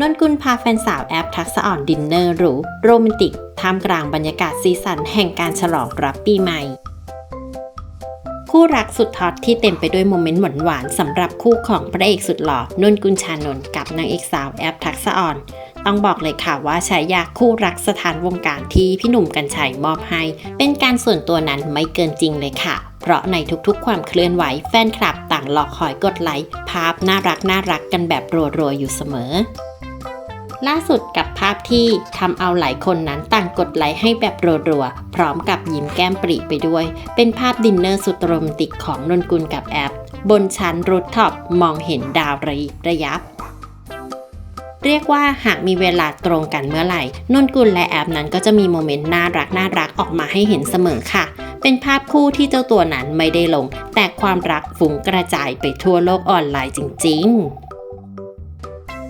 นนกุลพาแฟนสาวแอปทักษะอ่อนดินเนอร์หรูโรแมนติกท่ามกลางบรรยากาศสีสันแห่งการฉลองรับปีใหม่ คู่รักสุดฮอตที่เต็มไปด้วยโมเมนต์หวานๆสำหรับคู่ของพระเอกสุดหล่อนนกุลชานนท์กับนางเอกสาวแอปทักษะอ่อนต้องบอกเลยค่ะว่าฉายาคู่รักสถานวงการที่พี่หนุ่มกัญชัยมอบให้ เป็นการส่วนตัวนั้นไม่เกินจริงเลยค่ะ เพราะในทุกๆ ความเคลื่อนไหวแฟนคลับต่างรอคอยกดไลค์ภาพน่ารักน่ารักกันแบบรัวๆอยู่เสมอ ล่าสุดกับภาพที่ทำเอาหลายคนนั้นต่างกดไลค์ให้แบบรัวๆ พร้อมกับยิ้มแก้มปริไปด้วย เป็นภาพดินเนอร์สุดโรแมนติกของนนกุลกับแอป บนชั้นรูทท็อปมองเห็นดาวระยิบระยับเรียกว่าหากมีเวลาตรงกันเมื่อไหร่นนกุลและแอปนั้นก็จะมีโมเมนต์น่ารักน่ารักออกมาให้เห็นเสมอค่ะ เป็นภาพคู่ที่เจ้าตัวนั้นไม่ได้ลง แต่ความรักฟุ้งกระจายไปทั่วโลกออนไลน์จริง ๆ